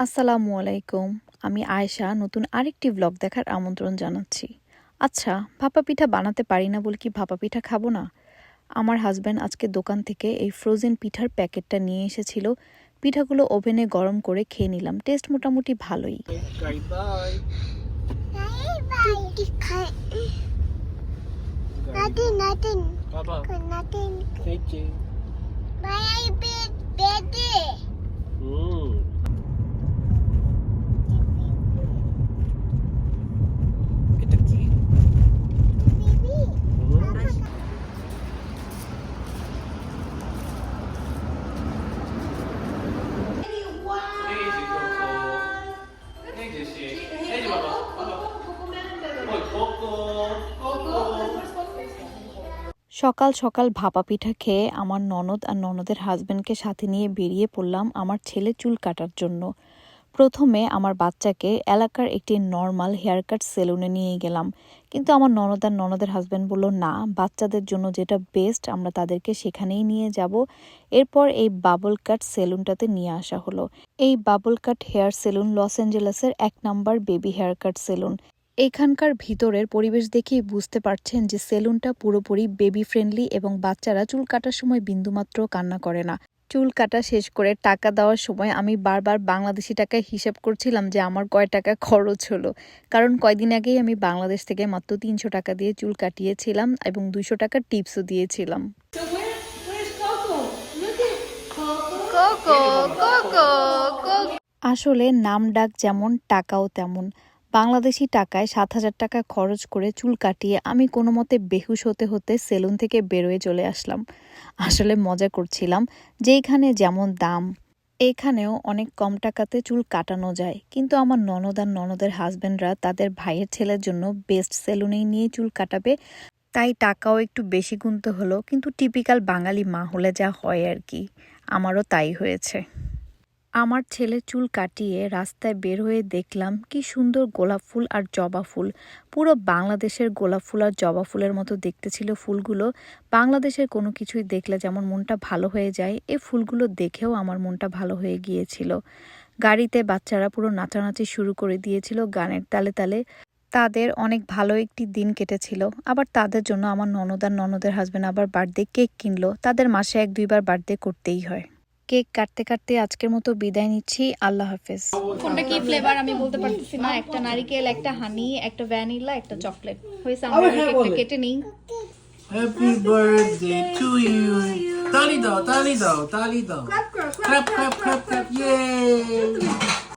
আসসালামু আলাইকুম আমি আয়েশা নতুন আরেকটি ব্লগ দেখার আমন্ত্রণ জানাচ্ছি আচ্ছা ভাপা পিঠা বানাতে পারি না বলে কি ভাপা পিঠা খাব না আমার হাজব্যান্ড আজকে দোকান থেকে এই ফ্রোজেন পিঠার প্যাকেটটা নিয়ে এসেছিল পিঠাগুলো ওভেনে গরম করে খেয়ে নিলাম টেস্ট মোটামুটি ভালোই Bye bye. Nothing, nothing, Papa. nothing. Thank you. Bye, baby. Mm. এটা কি Baby. হুম। এই যে কোকো। এই যে সে। এই যে বাবা, বাবা। ওই কোকো, কোকো। সকাল সকাল ভাপা পিঠা খেয়ে আমার ননদ আর ননদের হাজবেন্ডকে সাথে নিয়ে বেরিয়ে পড়লাম আমার ছেলে চুল কাটার জন্য। প্রথমে আমার বাচ্চাকে এলাকার একটি নর্মাল হেয়ার কাট সেলুনে নিয়ে গেলাম। কিন্তু আমার ননদ আর ননদের হাজবেন্ড বলল, না, বাচ্চাদের জন্য যেটা বেস্ট আমরা তাদেরকে সেখানেই নিয়ে যাব। এরপর এই বাবল কাট সেলুনটাতে নিয়ে আসা হলো। এই bubble cut hair salon Los অ্যাঞ্জেলেসের এক number baby hair cut salon এখানকার ভিতরের পরিবেশ দেখেই বুঝতে পারছেন যে সেলুনটা পুরোপুরি বেবি ফ্রেন্ডলি এবং বাচ্চারা চুল কাটার সময় বিন্দুমাত্র কান্না করে না। চুল কাটা শেষ করে টাকা দেওয়ার সময় আমি বারবার বাংলাদেশি টাকায় হিসাব করছিলাম যে আমার কয় টাকা খরচ হলো। কারণ কয়দিন আগেই আমি বাংলাদেশ থেকে মাত্র তিনশো টাকা দিয়ে চুল কাটিয়েছিলাম এবং দুইশো টাকা টিপসও দিয়েছিলাম। আসলে নাম ডাক যেমন টাকাও তেমন। বাংলাদেশি টাকায় সাত হাজার টাকা খরচ করে চুল কাটিয়ে আমি কোনো মতে বেহুশ হতে হতে সেলুন থেকে বেরোয় চলে আসলাম। আসলে মজা করছিলাম যেইখানে যেমন দাম, এখানেও অনেক কম টাকাতে চুল কাটানো যায়। কিন্তু আমার ননদ আর ননদের হাজব্যান্ডরা তাদের ভাইয়ের ছেলের জন্য বেস্ট সেলুনেই নিয়ে চুল কাটাবে, তাই টাকাও একটু বেশি গুনতে হলো। কিন্তু টিপিক্যাল বাঙালি মা হলে যা হয় আর কি, আমারও তাই হয়েছে। আমার ছেলে চুল কাটিয়ে রাস্তায় বের হয়ে দেখলাম কি সুন্দর গোলাপ ফুল আর জবা ফুল। পুরো বাংলাদেশের গোলাপ ফুল আর জবা ফুলের মতো দেখতে ছিল ফুলগুলো। বাংলাদেশের কোনো কিছুই দেখলে যেমন মনটা ভালো হয়ে যায় এই ফুলগুলো দেখেও আমার মনটা ভালো হয়ে গিয়েছিল। গাড়িতে বাচ্চারা পুরো নাচানাচি শুরু করে দিয়েছিল গানের তালে তালে। তাদের অনেক ভালো একটি দিন কেটেছিল। আবার তাদের জন্য আমার ননদ আর ননদের হাজব্যান্ড আবার বার্থডে কেক কিনলো। তাদের মাসে এক দুইবার বার্থডে করতেই হয়। কেক কাটতে কাটতে আজকের মতো বিদায় নিচ্ছি। আল্লাহ হাফেজ। কোনটা কি ফ্লেভার আমি বলতে পারতেছি না। একটা নারিকেল একটা হানি একটা ভ্যানিলা একটা চকলেট হয়েছে আমরা কেকটা কেটে নেই। হ্যাপি বার্থডে টু ইউ তালি দাও তালি দাও তালি দাও। Clap clap clap clap Yay!